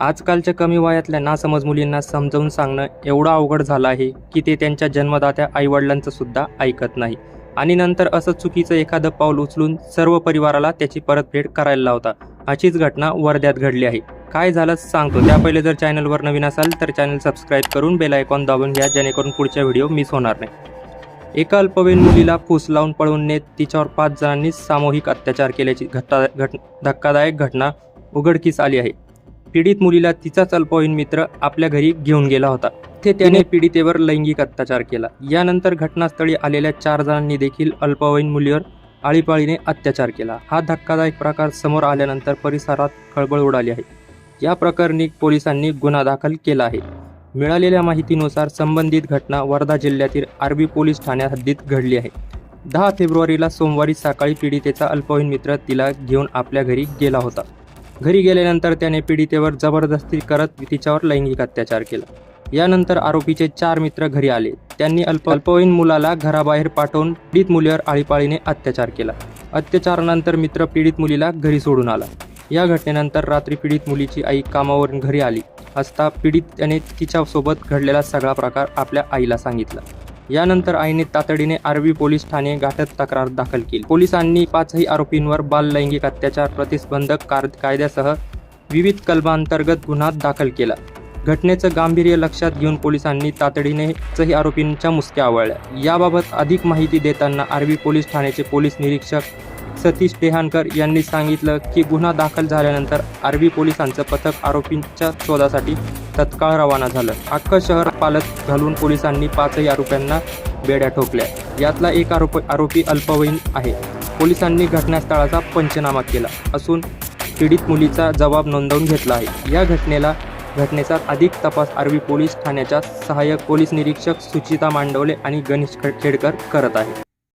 आजकालच्या कमी वयातल्या नासमज मुलींना समजावून सांगणं एवढं अवघड झालं आहे की ते त्यांच्या जन्मदात्या आईवडिलांचं सुद्धा ऐकत नाही. आणि नंतर असं चुकीचं एखादं पाऊल उचलून सर्व परिवाराला त्याची परतफेड करायला लावता अशीच घटना वर्ध्यात घडली आहे. काय झालं सांगतो. त्या पहिले जर चॅनलवर नवीन असाल तर चॅनल सबस्क्राईब करून बेल आयकॉन दाबून घ्या जेणेकरून पुढच्या व्हिडिओ मिस होणार नाही. एका अल्पवयीन मुलीला फूस लावून पळवून नेत तिच्यावर पाच जणांनी सामूहिक अत्याचार केल्याची घटा घट धक्कादायक घटना उघडकीस आली आहे. पीडित मुलीला तिचाच अल्पवयीन मित्र आपल्या घरी घेऊन गेला होता. ते त्याने पीडितेवर लैंगिक अत्याचार केला. यानंतर घटनास्थळी आलेल्या चार जणांनी देखील अल्पवयीन मुलीवर आळीपाळीने अत्याचार केला. हा धक्कादायक प्रकार समोर आल्यानंतर परिसरात खळबळ उडाली आहे. या प्रकरणी पोलिसांनी गुन्हा दाखल केला आहे. मिळालेल्या माहितीनुसार संबंधित घटना वर्धा जिल्ह्यातील आर्वी पोलीस ठाण्या हद्दीत घडली आहे. दहा फेब्रुवारीला सोमवारी सकाळी पीडितेचा अल्पवयीन मित्र तिला घेऊन आपल्या घरी गेला होता. घरी गेल्यानंतर त्याने पीडितेवर जबरदस्ती करत तिच्यावर लैंगिक अत्याचार केला. यानंतर आरोपीचे चार मित्र घरी आले. त्यांनी अल्प अल्पवयीन मुलाला घराबाहेर पाठवून पीडित मुलीवर आळीपाळीने अत्याचार केला. अत्याचारानंतर मित्र पीडित मुलीला घरी सोडून आला. या घटनेनंतर रात्री पीडित मुलीची आई कामावरून घरी आली. असता पीडित त्याने तिच्यासोबत घडलेला सगळा प्रकार आपल्या आईला सांगितला. यानंतर आईने तातडीने आर्वी पोलीस ठाणे गाठत तक्रार दाखल केली. पोलिसांनी पाचही आरोपींवर बाल लैंगिक अत्याचार प्रतिबंधक कार कायद्यासह विविध कलमांतर्गत गुन्हा दाखल केला. घटनेचं गांभीर्य लक्षात घेऊन पोलिसांनी तातडीने चही आरोपींच्या मुसक्या आवळल्या. याबाबत अधिक माहिती देताना आर्वी पोलीस ठाण्याचे पोलीस निरीक्षक सतीश डेहानकर यांनी सांगितलं की गुन्हा दाखल झाल्यानंतर आर्वी पोलिसांचं पथक आरोपींच्या शोधासाठी तत्काळ रवाना झालं. अख्खं शहर पालत घालून पोलिसांनी पाचही आरोप्यांना बेड्या ठोकल्या. यातला एक आरोप आरोपी अल्पवयीन आहे. पोलिसांनी घटनास्थळाचा पंचनामा केला असून पीडित मुलीचा जबाब नोंदवून घेतला आहे. या घटनेला घटनेचा अधिक तपास आर्वी पोलीस ठाण्याच्या सहाय्यक पोलीस निरीक्षक सुचिता मांडवले आणि गणेश खेडकर करत आहे